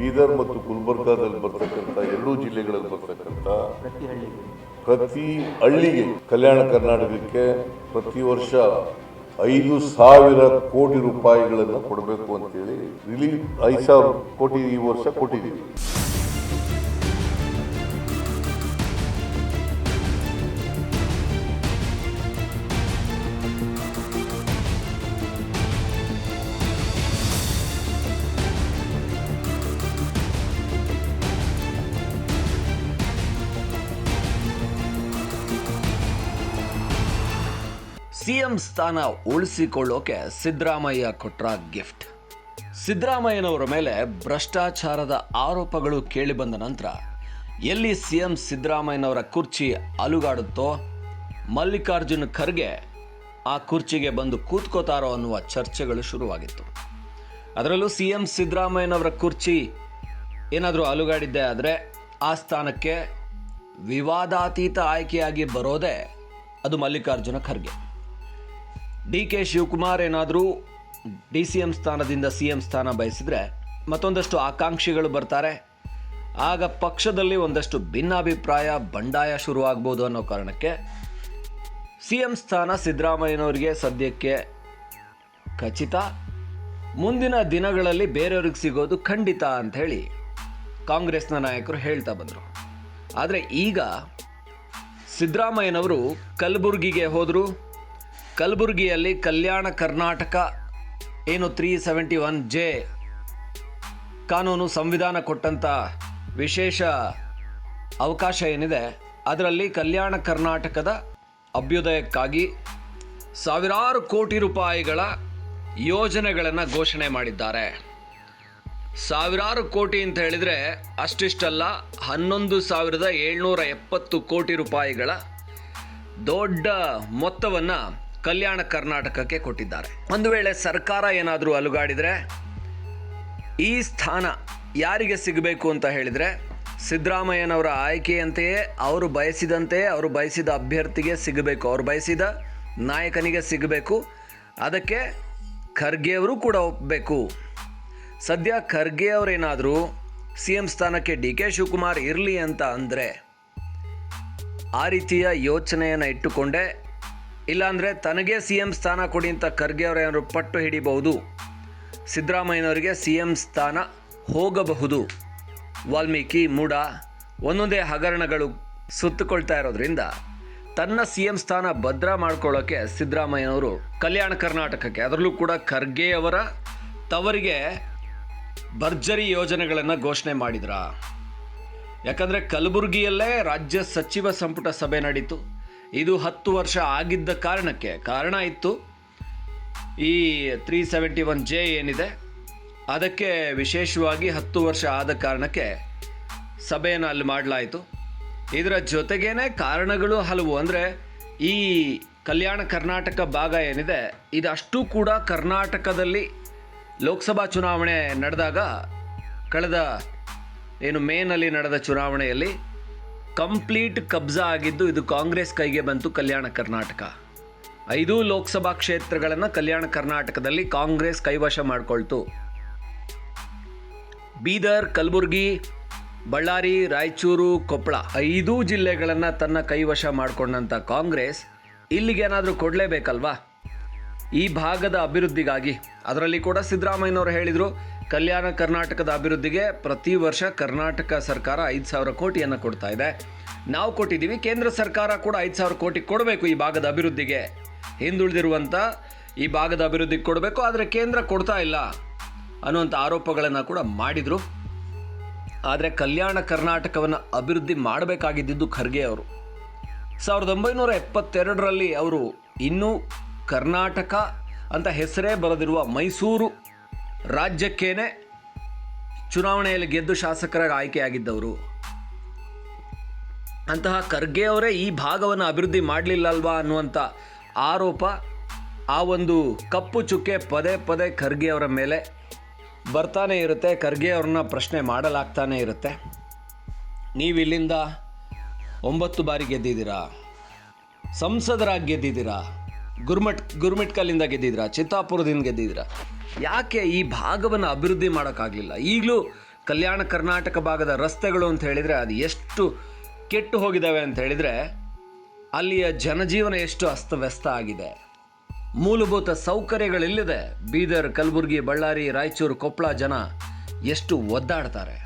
ಬೀದರ್ ಮತ್ತು ಗುಲ್ಬರ್ಗಾದಲ್ಲಿ ಬರ್ತಕ್ಕಂಥ ಎರಡೂ ಜಿಲ್ಲೆಗಳಲ್ಲಿ ಬರ್ತಕ್ಕಂಥ ಪ್ರತಿ ಹಳ್ಳಿಗೆ ಕಲ್ಯಾಣ ಕರ್ನಾಟಕಕ್ಕೆ ಪ್ರತಿ ವರ್ಷ ಐದು ಸಾವಿರ ಕೋಟಿ ರೂಪಾಯಿಗಳನ್ನು ಕೊಡಬೇಕು ಅಂತೇಳಿ ರಿಲೀಫ್, ಐದು ಸಾವಿರ ಕೋಟಿ ಈ ವರ್ಷ ಕೊಟ್ಟಿದ್ದೀವಿ. ಸಿಎಂ ಸ್ಥಾನ ಉಳಿಸಿಕೊಳ್ಳೋಕೆ ಸಿದ್ದರಾಮಯ್ಯ ಕೊಟ್ರ ಗಿಫ್ಟ್. ಸಿದ್ದರಾಮಯ್ಯನವರ ಮೇಲೆ ಭ್ರಷ್ಟಾಚಾರದ ಆರೋಪಗಳು ಕೇಳಿಬಂದ ನಂತರ ಎಲ್ಲಿ ಸಿಎಂ ಸಿದ್ದರಾಮಯ್ಯನವರ ಕುರ್ಚಿ ಅಲುಗಾಡುತ್ತೋ ಮಲ್ಲಿಕಾರ್ಜುನ ಖರ್ಗೆ ಆ ಕುರ್ಚಿಗೆ ಬಂದು ಕೂತ್ಕೋತಾರೋ ಅನ್ನುವ ಚರ್ಚೆಗಳು ಶುರುವಾಗಿತ್ತು. ಅದರಲ್ಲೂ ಸಿ ಎಂ ಸಿದ್ದರಾಮಯ್ಯನವರ ಕುರ್ಚಿ ಏನಾದರೂ ಅಲುಗಾಡಿದ್ದೇ ಆದರೆ ಆ ಸ್ಥಾನಕ್ಕೆ ವಿವಾದಾತೀತ ಆಯ್ಕೆಯಾಗಿ ಬರೋದೇ ಅದು ಮಲ್ಲಿಕಾರ್ಜುನ ಖರ್ಗೆ. ಡಿ ಕೆ ಶಿವಕುಮಾರ್ ಏನಾದರೂ ಡಿ ಸಿ ಎಂ ಸ್ಥಾನದಿಂದ ಸಿ ಎಂ ಸ್ಥಾನ ಬಯಸಿದ್ರೆ ಮತ್ತೊಂದಷ್ಟು ಆಕಾಂಕ್ಷಿಗಳು ಬರ್ತಾರೆ. ಆಗ ಪಕ್ಷದಲ್ಲಿ ಒಂದಷ್ಟು ಭಿನ್ನಾಭಿಪ್ರಾಯ, ಬಂಡಾಯ ಶುರುವಾಗ್ಬೋದು ಅನ್ನೋ ಕಾರಣಕ್ಕೆ ಸಿ ಎಂ ಸ್ಥಾನ ಸಿದ್ದರಾಮಯ್ಯನವರಿಗೆ ಸದ್ಯಕ್ಕೆ ಖಚಿತ. ಮುಂದಿನ ದಿನಗಳಲ್ಲಿ ಬೇರೆಯವ್ರಿಗೆ ಸಿಗೋದು ಖಂಡಿತ ಅಂತ ಹೇಳಿ ಕಾಂಗ್ರೆಸ್ನ ನಾಯಕರು ಹೇಳ್ತಾ ಬಂದರು. ಆದರೆ ಈಗ ಸಿದ್ದರಾಮಯ್ಯನವರು ಕಲಬುರಗಿಗೆ ಹೋದರು. ಕಲಬುರಗಿಯಲ್ಲಿ ಕಲ್ಯಾಣ ಕರ್ನಾಟಕ ಏನು ತ್ರೀ ಸೆವೆಂಟಿ ಒನ್ ಜೆ ಕಾನೂನು ಸಂವಿಧಾನ ಕೊಟ್ಟಂಥ ವಿಶೇಷ ಅವಕಾಶ ಏನಿದೆ, ಅದರಲ್ಲಿ ಕಲ್ಯಾಣ ಕರ್ನಾಟಕದ ಅಭ್ಯುದಯಕ್ಕಾಗಿ ಸಾವಿರಾರು ಕೋಟಿ ರೂಪಾಯಿಗಳ ಯೋಜನೆಗಳನ್ನು ಘೋಷಣೆ ಮಾಡಿದ್ದಾರೆ. ಸಾವಿರಾರು ಕೋಟಿ ಅಂತ ಹೇಳಿದರೆ ಅಷ್ಟಿಷ್ಟಲ್ಲ, ಹನ್ನೊಂದು ಸಾವಿರದ ಏಳ್ನೂರ ಎಪ್ಪತ್ತು ಕೋಟಿ ರೂಪಾಯಿಗಳ ದೊಡ್ಡ ಮೊತ್ತವನ್ನು ಕಲ್ಯಾಣ ಕರ್ನಾಟಕಕ್ಕೆ ಕೊಟ್ಟಿದ್ದಾರೆ. ಒಂದು ವೇಳೆ ಸರ್ಕಾರ ಏನಾದರೂ ಅಲುಗಾಡಿದರೆ, ಈ ಸ್ಥಾನ ಯಾರಿಗೆ ಸಿಗಬೇಕು ಅಂತ ಹೇಳಿದರೆ, ಸಿದ್ದರಾಮಯ್ಯನವರ ಆಯ್ಕೆಯಂತೆಯೇ ಅವರು ಬಯಸಿದಂತೆಯೇ ಅವರು ಬಯಸಿದ ಅಭ್ಯರ್ಥಿಗೆ ಸಿಗಬೇಕು. ಅವರು ಬಯಸಿದ ನಾಯಕನಿಗೆ ಸಿಗಬೇಕು. ಅದಕ್ಕೆ ಖರ್ಗೆಯವರು ಕೂಡ ಒಪ್ಪಬೇಕು ಸದ್ಯ ಖರ್ಗೆ ಅವರೇನಾದರೂ ಸಿ ಎಂ ಸ್ಥಾನಕ್ಕೆ ಡಿ ಕೆ ಶಿವಕುಮಾರ್ ಇರಲಿ ಅಂತ ಅಂದರೆ, ಆ ರೀತಿಯ ಯೋಚನೆಯನ್ನು ಇಟ್ಟುಕೊಂಡೇ ಇಲ್ಲಾಂದರೆ ತನಗೆ ಸಿ ಎಂ ಸ್ಥಾನ ಕೊಡಿ ಅಂತ ಖರ್ಗೆ ಅವರೇನಾದ್ರು ಪಟ್ಟು ಹಿಡಿಬಹುದು? ಸಿದ್ದರಾಮಯ್ಯನವರಿಗೆ ಸಿ ಎಂ ಸ್ಥಾನ ಹೋಗಬಹುದು. ವಾಲ್ಮೀಕಿ ಮೂಡ, ಒಂದೊಂದೇ ಹಗರಣಗಳು ಸುತ್ತುಕೊಳ್ತಾ ಇರೋದ್ರಿಂದ ತನ್ನ ಸಿ ಎಂ ಸ್ಥಾನ ಭದ್ರ ಮಾಡ್ಕೊಳ್ಳೋಕ್ಕೆ ಸಿದ್ದರಾಮಯ್ಯನವರು ಕಲ್ಯಾಣ ಕರ್ನಾಟಕಕ್ಕೆ, ಅದರಲ್ಲೂ ಕೂಡ ಖರ್ಗೆಯವರ ತವರಿಗೆ ಭರ್ಜರಿ ಯೋಜನೆಗಳನ್ನು ಘೋಷಣೆ ಮಾಡಿದ್ರ? ಯಾಕಂದರೆ ಕಲಬುರಗಿಯಲ್ಲೇ ರಾಜ್ಯ ಸಚಿವ ಸಂಪುಟ ಸಭೆ ನಡೀತು. ಇದು ಹತ್ತು ವರ್ಷ ಆಗಿದ್ದ ಕಾರಣಕ್ಕೆ. ಕಾರಣ ಇತ್ತು, ಈ ತ್ರೀ ಸೆವೆಂಟಿ ಒನ್ ಜೆ ಏನಿದೆ, ಅದಕ್ಕೆ ವಿಶೇಷವಾಗಿ ಹತ್ತು ವರ್ಷ ಆದ ಕಾರಣಕ್ಕೆ ಸಭೆಯನ್ನು ಅಲ್ಲಿ ಮಾಡಲಾಯಿತು. ಇದರ ಜೊತೆಗೇನೆ ಕಾರಣಗಳು ಹಲವು. ಅಂದರೆ ಈ ಕಲ್ಯಾಣ ಕರ್ನಾಟಕ ಭಾಗ ಏನಿದೆ, ಇದಷ್ಟು ಕೂಡ ಕರ್ನಾಟಕದಲ್ಲಿ ಲೋಕಸಭಾ ಚುನಾವಣೆ ನಡೆದಾಗ, ಕಳೆದ ಏನು ಮೇನಲ್ಲಿ ನಡೆದ ಚುನಾವಣೆಯಲ್ಲಿ ಕಂಪ್ಲೀಟ್ ಕಬ್ಜಾ ಆಗಿದ್ದು ಇದು ಕಾಂಗ್ರೆಸ್ ಕೈಗೆ ಬಂತು ಕಲ್ಯಾಣ ಕರ್ನಾಟಕ. ಐದು ಲೋಕಸಭಾ ಕ್ಷೇತ್ರಗಳನ್ನು ಕಲ್ಯಾಣ ಕರ್ನಾಟಕದಲ್ಲಿ ಕಾಂಗ್ರೆಸ್ ಕೈವಶ ಮಾಡಿಕೊಳ್ತು. ಬೀದರ್, ಕಲಬುರಗಿ, ಬಳ್ಳಾರಿ, ರಾಯಚೂರು ಕೊಪ್ಪಳ ಐದೂ ಜಿಲ್ಲೆಗಳನ್ನು ತನ್ನ ಕೈವಶ ಮಾಡಿಕೊಂಡಂಥ ಕಾಂಗ್ರೆಸ್ ಇಲ್ಲಿಗೇನಾದರೂ ಕೊಡಲೇಬೇಕಲ್ವಾ? ಈ ಭಾಗದ ಅಭಿವೃದ್ಧಿಗಾಗಿ. ಅದರಲ್ಲಿ ಕೂಡ ಸಿದ್ದರಾಮಯ್ಯನವರು ಹೇಳಿದರು ಕಲ್ಯಾಣ ಕರ್ನಾಟಕದ ಅಭಿವೃದ್ಧಿಗೆ ಪ್ರತಿ ವರ್ಷ ಕರ್ನಾಟಕ ಸರ್ಕಾರ ಐದು ಸಾವಿರ ಕೋಟಿಯನ್ನು ಕೊಡ್ತಾ ಇದೆ. ನಾವು ಕೊಟ್ಟಿದ್ದೀವಿ, ಕೇಂದ್ರ ಸರ್ಕಾರ ಕೂಡ ಐದು ಸಾವಿರ ಕೋಟಿ ಕೊಡಬೇಕು ಈ ಭಾಗದ ಅಭಿವೃದ್ಧಿಗೆ. ಹಿಂದುಳಿದಿರುವಂಥ ಈ ಭಾಗದ ಅಭಿವೃದ್ಧಿಗೆ ಕೊಡಬೇಕು, ಆದರೆ ಕೇಂದ್ರ ಕೊಡ್ತಾ ಇಲ್ಲ ಅನ್ನುವಂಥ ಆರೋಪಗಳನ್ನು ಕೂಡ ಮಾಡಿದರು. ಆದರೆ ಕಲ್ಯಾಣ ಕರ್ನಾಟಕವನ್ನು ಅಭಿವೃದ್ಧಿ ಮಾಡಬೇಕಾಗಿದ್ದಿದ್ದು ಖರ್ಗೆ ಅವರು. ಸಾವಿರದ ಒಂಬೈನೂರ ಎಪ್ಪತ್ತೆರಡರಲ್ಲಿ ಅವರು ಇನ್ನೂ ಕರ್ನಾಟಕ ಅಂತ ಹೆಸರೇ ಬರೆದಿರುವ ಮೈಸೂರು ರಾಜ್ಯಕ್ಕೇನೆ ಚುನಾವಣೆಯಲ್ಲಿ ಗೆದ್ದು ಶಾಸಕರಾಗಿ ಆಯ್ಕೆಯಾಗಿದ್ದವರು. ಅಂತಹ ಖರ್ಗೆ ಅವರೇ ಈ ಭಾಗವನ್ನು ಅಭಿವೃದ್ಧಿ ಮಾಡಲಿಲ್ಲ ಅಲ್ವಾ ಅನ್ನುವಂಥ ಆರೋಪ ಆ ಒಂದು ಕಪ್ಪು ಚುಕ್ಕೆ ಪದೇ ಪದೇ ಖರ್ಗೆ ಅವರ ಮೇಲೆ ಬರ್ತಾನೆ ಇರುತ್ತೆ. ಖರ್ಗೆ ಅವ್ರನ್ನ ಪ್ರಶ್ನೆ ಮಾಡಲಾಗ್ತಾನೆ ಇರುತ್ತೆ. ನೀವು ಇಲ್ಲಿಂದ ಒಂಬತ್ತು ಬಾರಿ ಗೆದ್ದಿದ್ದೀರಾ? ಸಂಸದರಾಗಿ ಗೆದ್ದಿದ್ದೀರಾ? ಗುರ್ಮಟ್ ಗುರ್ಮಿಟ್ಕಲ್ಲಿಂದ ಗೆದ್ದಿದ್ರ ಚಿತ್ತಾಪುರದಿಂದ ಗೆದ್ದಿದ್ರ ಯಾಕೆ ಈ ಭಾಗವನ್ನು ಅಭಿವೃದ್ಧಿ ಮಾಡೋಕ್ಕಾಗಲಿಲ್ಲ? ಈಗಲೂ ಕಲ್ಯಾಣ ಕರ್ನಾಟಕ ಭಾಗದ ರಸ್ತೆಗಳು ಅಂತ ಹೇಳಿದರೆ ಅದು ಎಷ್ಟು ಕೆಟ್ಟು ಹೋಗಿದ್ದಾವೆ ಅಂತ ಹೇಳಿದರೆ ಅಲ್ಲಿಯ ಜನಜೀವನ ಎಷ್ಟು ಅಸ್ತವ್ಯಸ್ತ ಆಗಿದೆ. ಮೂಲಭೂತ ಸೌಕರ್ಯಗಳಿಲ್ಲದೆ ಬೀದರ್, ಕಲಬುರಗಿ, ಬಳ್ಳಾರಿ, ರಾಯಚೂರು, ಕೊಪ್ಪಳ ಜನ ಎಷ್ಟು ಒದ್ದಾಡ್ತಾರೆ.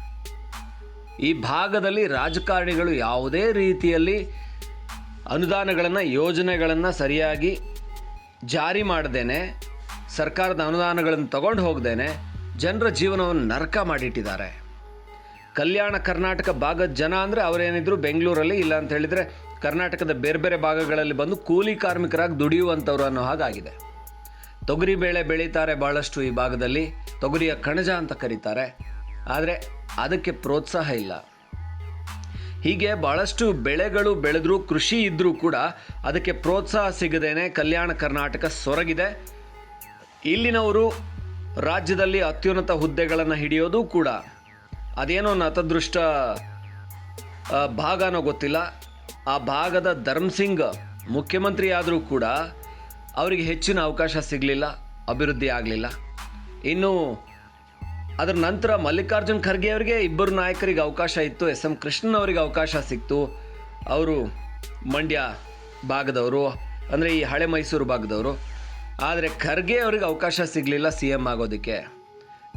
ಈ ಭಾಗದಲ್ಲಿ ರಾಜಕಾರಣಿಗಳು ಯಾವುದೇ ರೀತಿಯಲ್ಲಿ ಅನುದಾನಗಳನ್ನು, ಯೋಜನೆಗಳನ್ನು ಸರಿಯಾಗಿ ಜಾರಿ ಮಾಡ್ದೇನೆ, ಸರ್ಕಾರದ ಅನುದಾನಗಳನ್ನು ತಗೊಂಡು ಹೋಗ್ದೇನೆ, ಜನರ ಜೀವನವನ್ನು ನರಕ ಮಾಡಿಟ್ಟಿದ್ದಾರೆ. ಕಲ್ಯಾಣ ಕರ್ನಾಟಕ ಭಾಗದ ಜನ ಅಂದರೆ ಅವರೇನಿದ್ರು ಬೆಂಗಳೂರಲ್ಲಿ ಇಲ್ಲ ಅಂತ ಹೇಳಿದರೆ ಕರ್ನಾಟಕದ ಬೇರೆ ಬೇರೆ ಭಾಗಗಳಲ್ಲಿ ಬಂದು ಕೂಲಿ ಕಾರ್ಮಿಕರಾಗಿ ದುಡಿಯುವಂಥವ್ರು ಅನ್ನೋ ಹಾಗಾಗಿದೆ. ತೊಗರಿ ಬೇಳೆ ಬೆಳೀತಾರೆ ಭಾಳಷ್ಟು ಈ ಭಾಗದಲ್ಲಿ, ತೊಗರಿಯ ಕಣಜ ಅಂತ ಕರೀತಾರೆ. ಆದರೆ ಅದಕ್ಕೆ ಪ್ರೋತ್ಸಾಹ ಇಲ್ಲ. ಹೀಗೆ ಭಾಳಷ್ಟು ಬೆಳೆಗಳು ಬೆಳೆದ್ರೂ ಕೃಷಿ ಇದ್ದರೂ ಕೂಡ ಅದಕ್ಕೆ ಪ್ರೋತ್ಸಾಹ ಸಿಗದೇನೆ ಕಲ್ಯಾಣ ಕರ್ನಾಟಕ ಸೊರಗಿದೆ. ಇಲ್ಲಿನವರು ರಾಜ್ಯದಲ್ಲಿ ಅತ್ಯುನ್ನತ ಹುದ್ದೆಗಳನ್ನು ಹಿಡಿಯೋದು ಕೂಡ ಅದೇನೋ ನತದೃಷ್ಟ ಭಾಗನೋ ಗೊತ್ತಿಲ್ಲ. ಆ ಭಾಗದ ಧರ್ಮಸಿಂಗ್ ಮುಖ್ಯಮಂತ್ರಿ ಆದರೂ ಕೂಡ ಅವರಿಗೆ ಹೆಚ್ಚಿನ ಅವಕಾಶ ಸಿಗಲಿಲ್ಲ, ಅಭಿವೃದ್ಧಿ ಆಗಲಿಲ್ಲ. ಇನ್ನು ಅದರ ನಂತರ ಮಲ್ಲಿಕಾರ್ಜುನ್ ಖರ್ಗೆ ಅವರಿಗೆ ಇಬ್ಬರು ನಾಯಕರಿಗೆ ಅವಕಾಶ ಇತ್ತು. ಎಸ್ ಎಂ ಕೃಷ್ಣನ್ ಅವರಿಗೆ ಅವಕಾಶ ಸಿಕ್ತು. ಅವರು ಮಂಡ್ಯ ಭಾಗದವರು, ಅಂದರೆ ಈ ಹಳೆ ಮೈಸೂರು ಭಾಗದವರು. ಆದರೆ ಖರ್ಗೆ ಅವರಿಗೆ ಅವಕಾಶ ಸಿಗಲಿಲ್ಲ ಸಿ ಎಂ ಆಗೋದಕ್ಕೆ.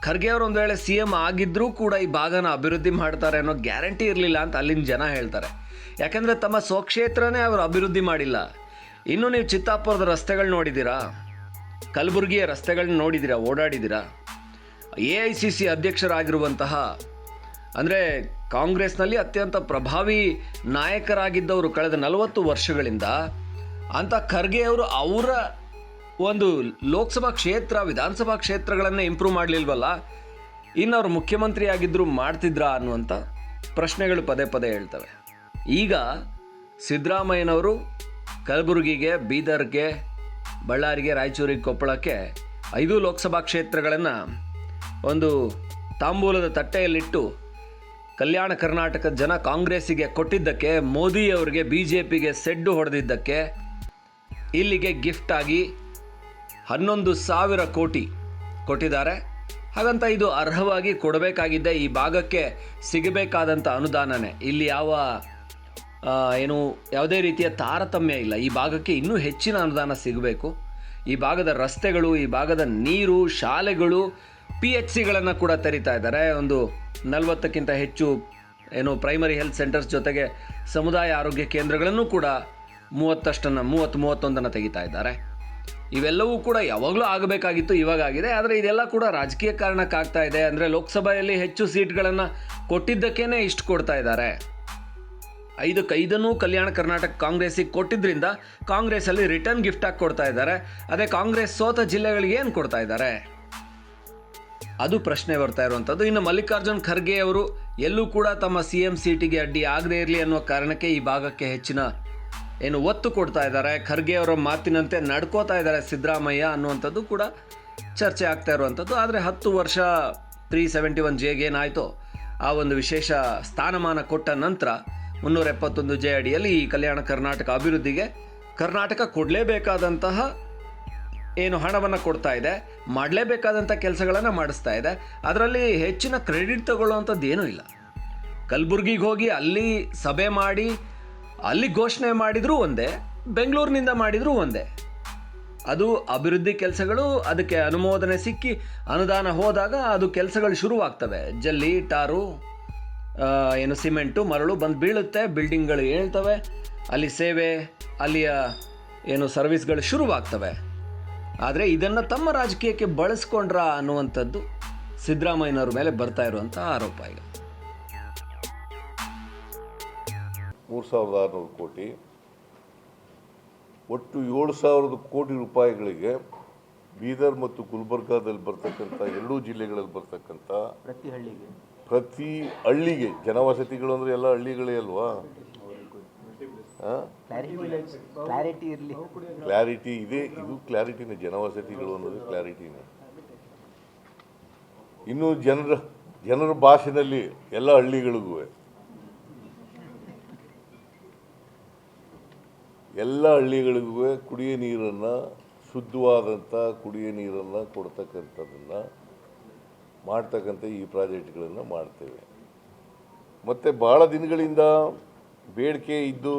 ಖರ್ಗೆ ಅವರು ಒಂದು ವೇಳೆ ಸಿ ಎಂ ಆಗಿದ್ದರೂ ಕೂಡ ಈ ಭಾಗನ ಅಭಿವೃದ್ಧಿ ಮಾಡ್ತಾರೆ ಅನ್ನೋ ಗ್ಯಾರಂಟಿ ಇರಲಿಲ್ಲ ಅಂತ ಅಲ್ಲಿನ ಜನ ಹೇಳ್ತಾರೆ. ಯಾಕೆಂದರೆ ತಮ್ಮ ಸ್ವಕ್ಷೇತ್ರನೇ ಅವರು ಅಭಿವೃದ್ಧಿ ಮಾಡಿಲ್ಲ. ಇನ್ನೂ ನೀವು ಚಿತ್ತಾಪುರದ ರಸ್ತೆಗಳು ನೋಡಿದ್ದೀರಾ? ಕಲಬುರಗಿಯ ರಸ್ತೆಗಳನ್ನ ನೋಡಿದ್ದೀರಾ? ಓಡಾಡಿದ್ದೀರಾ? ಎ ಐ ಸಿ ಸಿ ಅಧ್ಯಕ್ಷರಾಗಿರುವಂತಹ, ಅಂದರೆ ಕಾಂಗ್ರೆಸ್ನಲ್ಲಿ ಅತ್ಯಂತ ಪ್ರಭಾವಿ ನಾಯಕರಾಗಿದ್ದವರು ಕಳೆದ ನಲವತ್ತು ವರ್ಷಗಳಿಂದ ಅಂಥ ಖರ್ಗೆ ಅವರು ಅವರ ಒಂದು ಲೋಕಸಭಾ ಕ್ಷೇತ್ರ, ವಿಧಾನಸಭಾ ಕ್ಷೇತ್ರಗಳನ್ನು ಇಂಪ್ರೂವ್ ಮಾಡಲಿಲ್ವಲ್ಲ? ಇನ್ನು ಅವರು ಮುಖ್ಯಮಂತ್ರಿ ಆಗಿದ್ದರೂ ಮಾಡ್ತಿದ್ರಾ ಅನ್ನುವಂಥ ಪ್ರಶ್ನೆಗಳು ಪದೇ ಪದೇ ಹೇಳ್ತವೆ. ಈಗ ಸಿದ್ದರಾಮಯ್ಯನವರು ಕಲಬುರಗಿಗೆ, ಬೀದರ್ಗೆ, ಬಳ್ಳಾರಿಗೆ, ರಾಯಚೂರಿಗೆ ಕೊಪ್ಪಳಕ್ಕೆ ಐದು ಲೋಕಸಭಾ ಕ್ಷೇತ್ರಗಳನ್ನು ಒಂದು ತಾಂಬೂಲದ ತಟ್ಟೆಯಲ್ಲಿಟ್ಟು ಕಲ್ಯಾಣ ಕರ್ನಾಟಕದ ಜನ ಕಾಂಗ್ರೆಸ್ಸಿಗೆ ಕೊಟ್ಟಿದ್ದಕ್ಕೆ ಮೋದಿ ಅವರಿಗೆ ಬಿ ಜೆ ಪಿಗೆ ಸೆಡ್ಡು ಹೊಡೆದಿದ್ದಕ್ಕೆ ಇಲ್ಲಿಗೆ ಗಿಫ್ಟ್ ಆಗಿ ಹನ್ನೊಂದು ಸಾವಿರ ಕೋಟಿ ಕೊಟ್ಟಿದ್ದಾರೆ. ಹಾಗಂತ ಇದು ಅರ್ಹವಾಗಿ ಕೊಡಬೇಕಾಗಿದ್ದ ಈ ಭಾಗಕ್ಕೆ ಸಿಗಬೇಕಾದಂಥ ಅನುದಾನನೇ. ಇಲ್ಲಿ ಯಾವ ಏನು, ಯಾವುದೇ ರೀತಿಯ ತಾರತಮ್ಯ ಇಲ್ಲ. ಈ ಭಾಗಕ್ಕೆ ಇನ್ನೂ ಹೆಚ್ಚಿನ ಅನುದಾನ ಸಿಗಬೇಕು. ಈ ಭಾಗದ ರಸ್ತೆಗಳು, ಈ ಭಾಗದ ನೀರು, ಶಾಲೆಗಳು ಪಿ ಎಚ್ ಸಿಗಳನ್ನು ಕೂಡ ತೆರಿತಾ ಇದ್ದಾರೆ. ಒಂದು ನಲವತ್ತಕ್ಕಿಂತ ಹೆಚ್ಚು, ಏನು ಪ್ರೈಮರಿ ಹೆಲ್ತ್ ಸೆಂಟರ್ಸ್ ಜೊತೆಗೆ ಸಮುದಾಯ ಆರೋಗ್ಯ ಕೇಂದ್ರಗಳನ್ನು ಕೂಡ ಮೂವತ್ತಷ್ಟನ್ನು ಮೂವತ್ತು ಮೂವತ್ತೊಂದನ್ನು ತೆಗಿತಾ ಇದ್ದಾರೆ. ಇವೆಲ್ಲವೂ ಕೂಡ ಯಾವಾಗಲೂ ಆಗಬೇಕಾಗಿತ್ತು, ಇವಾಗ ಆಗಿದೆ. ಆದರೆ ಇದೆಲ್ಲ ಕೂಡ ರಾಜಕೀಯ ಕಾರಣಕ್ಕಾಗ್ತಾ ಇದೆ. ಅಂದರೆ ಲೋಕಸಭೆಯಲ್ಲಿ ಹೆಚ್ಚು ಸೀಟ್ಗಳನ್ನು ಕೊಟ್ಟಿದ್ದಕ್ಕೇ ಇಷ್ಟು ಕೊಡ್ತಾ ಇದ್ದಾರೆ. ಐದಕ್ಕೆ ಐದನ್ನೂ ಕಲ್ಯಾಣ ಕರ್ನಾಟಕ ಕಾಂಗ್ರೆಸ್ಸಿಗೆ ಕೊಟ್ಟಿದ್ದರಿಂದ ಕಾಂಗ್ರೆಸ್ಸಲ್ಲಿ ರಿಟರ್ನ್ ಗಿಫ್ಟ್ ಆಗಿ ಕೊಡ್ತಾ ಇದ್ದಾರೆ. ಅದೇ ಕಾಂಗ್ರೆಸ್ ಸೋತ ಜಿಲ್ಲೆಗಳಿಗೆ ಏನು ಕೊಡ್ತಾ ಇದ್ದಾರೆ? ಅದು ಪ್ರಶ್ನೆ ಬರ್ತಾ ಇರುವಂಥದ್ದು ಇನ್ನು ಮಲ್ಲಿಕಾರ್ಜುನ್ ಖರ್ಗೆ ಅವರು ಎಲ್ಲೂ ಕೂಡ ತಮ್ಮ ಸಿ ಎಂ ಸೀಟಿಗೆ ಅಡ್ಡಿ ಆಗದೇ ಇರಲಿ ಅನ್ನೋ ಕಾರಣಕ್ಕೆ ಈ ಭಾಗಕ್ಕೆ ಹೆಚ್ಚಿನ ಏನು ಒತ್ತು ಕೊಡ್ತಾ ಇದ್ದಾರೆ. ಖರ್ಗೆ ಅವರ ಮಾತಿನಂತೆ ನಡ್ಕೋತಾ ಇದ್ದಾರೆ ಸಿದ್ದರಾಮಯ್ಯ ಅನ್ನುವಂಥದ್ದು ಕೂಡ ಚರ್ಚೆ ಆಗ್ತಾ ಇರುವಂಥದ್ದು. ಆದರೆ ಹತ್ತು ವರ್ಷ ತ್ರೀ ಸೆವೆಂಟಿ ಒನ್ ಜೆಗೆ ಏನಾಯಿತು ಆ ಒಂದು ವಿಶೇಷ ಸ್ಥಾನಮಾನ ಕೊಟ್ಟ ನಂತರ ಮುನ್ನೂರ ಎಪ್ಪತ್ತೊಂದು ಜೆ ಅಡಿಯಲ್ಲಿ ಈ ಕಲ್ಯಾಣ ಕರ್ನಾಟಕ ಅಭಿವೃದ್ಧಿಗೆ ಕರ್ನಾಟಕ ಕೊಡಲೇಬೇಕಾದಂತಹ ಏನು ಹಣವನ್ನು ಕೊಡ್ತಾ ಇದೆ ಮಾಡಲೇಬೇಕಾದಂಥ ಕೆಲಸಗಳನ್ನು ಮಾಡಿಸ್ತಾ ಇದೆ. ಅದರಲ್ಲಿ ಹೆಚ್ಚಿನ ಕ್ರೆಡಿಟ್ ತಗೊಳ್ಳುವಂಥದ್ದು ಏನೂ ಇಲ್ಲ. ಕಲಬುರ್ಗಿಗೆ ಹೋಗಿ ಅಲ್ಲಿ ಸಭೆ ಮಾಡಿ, ಅಲ್ಲಿ ಘೋಷಣೆ ಮಾಡಿದರೂ ಒಂದೇ, ಬೆಂಗಳೂರಿನಿಂದ ಮಾಡಿದರೂ ಒಂದೇ. ಅದು ಅಭಿವೃದ್ಧಿ ಕೆಲಸಗಳು, ಅದಕ್ಕೆ ಅನುಮೋದನೆ ಸಿಕ್ಕಿ ಅನುದಾನ ಹೋದಾಗ ಅದು ಕೆಲಸಗಳು ಶುರುವಾಗ್ತವೆ. ಜಲ್ಲಿ, ಟಾರು ಏನು ಸಿಮೆಂಟು, ಮರಳು ಬಂದು ಬೀಳುತ್ತೆ, ಬಿಲ್ಡಿಂಗ್ಗಳು ಏಳ್ತವೆ. ಅಲ್ಲಿ ಸೇವೆ, ಅಲ್ಲಿಯ, ಏನು ಸರ್ವಿಸ್ಗಳು ಶುರುವಾಗ್ತವೆ. ಆದರೆ ಇದನ್ನು ತಮ್ಮ ರಾಜಕೀಯಕ್ಕೆ ಬಳಸ್ಕೊಂಡ್ರ ಅನ್ನುವಂಥದ್ದು ಸಿದ್ದರಾಮಯ್ಯನವ್ರ ಮೇಲೆ ಬರ್ತಾ ಇರುವಂಥ ಆರೋಪ ಈಗ. ಮೂರು ಸಾವಿರದ ಆರುನೂರು ಕೋಟಿ. ಒಟ್ಟು ಏಳು ಸಾವಿರದ ಕೋಟಿ ರೂಪಾಯಿಗಳಿಗೆ ಬೀದರ್ ಮತ್ತು ಗುಲ್ಬರ್ಗಾದಲ್ಲಿ ಬರ್ತಕ್ಕಂಥ ಎರಡೂ ಜಿಲ್ಲೆಗಳಲ್ಲಿ ಬರ್ತಕ್ಕಂಥ ಪ್ರತಿ ಹಳ್ಳಿಗೆ. ಪ್ರತಿ ಹಳ್ಳಿಗೆ ಜನವಸತಿಗಳು ಅಂದರೆ ಎಲ್ಲ ಹಳ್ಳಿಗಳೇ ಅಲ್ವಾ? ಕ್ಲಾರಿಟಿ ಇರಲಿ. ಕ್ಲಾರಿಟಿ ಇದೆ ಇದು ಕ್ಲಾರಿಟಿನೇ ಜನವಸತಿಗಳು ಅನ್ನೋದು ಕ್ಲಾರಿಟಿನೇ ಇನ್ನು ಜನರ ಜನರ ಭಾಷೆನಲ್ಲಿ ಎಲ್ಲ ಹಳ್ಳಿಗಳಿಗೂ. ಎಲ್ಲ ಹಳ್ಳಿಗಳಿಗೂ ಕುಡಿಯ ನೀರನ್ನು ಶುದ್ಧವಾದಂಥ ಕುಡಿಯ ನೀರನ್ನು ಕೊಡ್ತಕ್ಕಂಥದ್ದನ್ನು ಮಾಡ್ತಕ್ಕಂಥ ಈ ಪ್ರಾಜೆಕ್ಟ್ಗಳನ್ನು ಮಾಡ್ತೇವೆ. ಮತ್ತು ಭಾಳ ದಿನಗಳಿಂದ ಬೇಡಿಕೆ ಇದ್ದು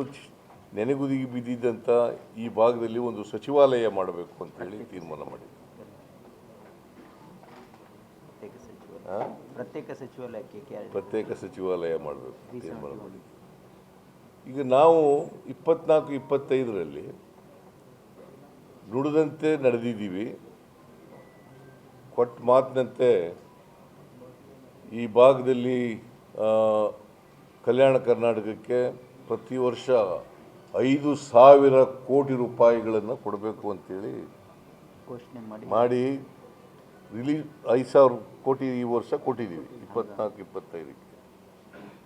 ನೆನೆಗುದಿಗೆ ಬಿದ್ದಿದ್ದಂಥ ಈ ಭಾಗದಲ್ಲಿ ಒಂದು ಸಚಿವಾಲಯ ಮಾಡಬೇಕು ಅಂತೇಳಿ ತೀರ್ಮಾನ ಮಾಡಿ ಪ್ರತ್ಯೇಕ ಸಚಿವಾಲಯಕ್ಕೆ ಪ್ರತ್ಯೇಕ ಸಚಿವಾಲಯ ಮಾಡಬೇಕು ತೀರ್ಮಾನ ಈಗ ನಾವು ಇಪ್ಪತ್ನಾಲ್ಕು ಇಪ್ಪತ್ತೈದರಲ್ಲಿ ನುಡಿದಂತೆ ನಡೆದಿದ್ದೀವಿ. ಕೊಟ್ಟ ಮಾತಿನಂತೆ ಈ ಭಾಗದಲ್ಲಿ ಆ, ಕಲ್ಯಾಣ ಕರ್ನಾಟಕಕ್ಕೆ ಪ್ರತಿ ವರ್ಷ ಐದು ಸಾವಿರ ಕೋಟಿ ರೂಪಾಯಿಗಳನ್ನು ಕೊಡಬೇಕು ಅಂತೇಳಿ ಘೋಷಣೆ ಮಾಡಿ. ಮಾಡಿ ರಿಲೀಸ್ ಐದು ಸಾವಿರ ಕೋಟಿ ಈ ವರ್ಷ ಕೊಟ್ಟಿದ್ದೀವಿ ಇಪ್ಪತ್ನಾಲ್ಕು ಇಪ್ಪತ್ತೈದಕ್ಕೆ.